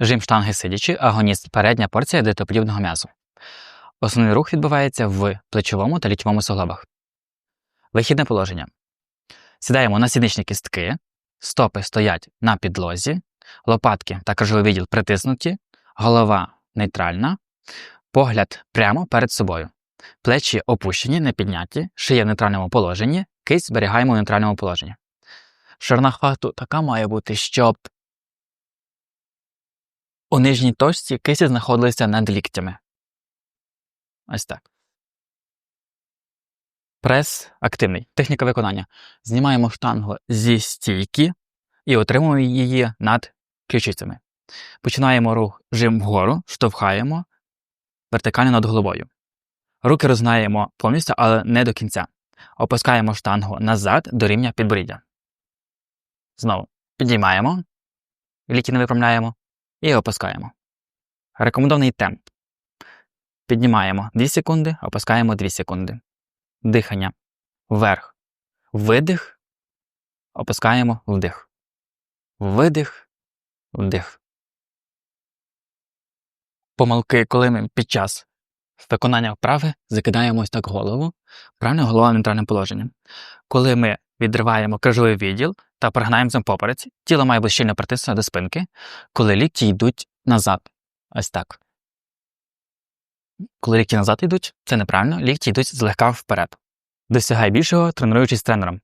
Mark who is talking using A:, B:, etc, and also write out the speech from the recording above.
A: Жим штанги сидячи, агоніст передня порція дитоподібного м'язу. Основний рух відбувається в плечовому та ліктьовому суглобах. Вихідне положення. Сідаємо на сідничні кістки, стопи стоять на підлозі, лопатки та крижовий відділ притиснуті, голова нейтральна, погляд прямо перед собою. Плечі опущені, не підняті, шия в нейтральному положенні, кисть зберігаємо в нейтральному положенні. Ширина хвату така має бути, щоб у нижній точці кисті знаходилися над ліктями. Ось так. Прес активний. Техніка виконання. Знімаємо штангу зі стійки і отримуємо її над ключицями. Починаємо рух жим вгору, штовхаємо вертикально над головою. Руки розгнаємо повністю, але не до кінця. Опускаємо штангу назад до рівня підборіддя. Знову підіймаємо, ліки не виправляємо і опускаємо. Рекомендований темп. Піднімаємо 2 секунди, опускаємо 2 секунди. Дихання. Вверх. Видих. Опускаємо вдих. Видих. Вдих. Помилки, коли ми під час виконання вправи закидаємо ось так голову, правильно голова нейтральним положенням. Коли ми відриваємо крижовий відділ та прогинаємося попереці. тіло має бути щільно притиснуто до спинки, коли лікті йдуть назад. Ось так. Коли лікті назад йдуть, це неправильно, лікті йдуть злегка вперед. Досягай більшого, тренуючись з тренером.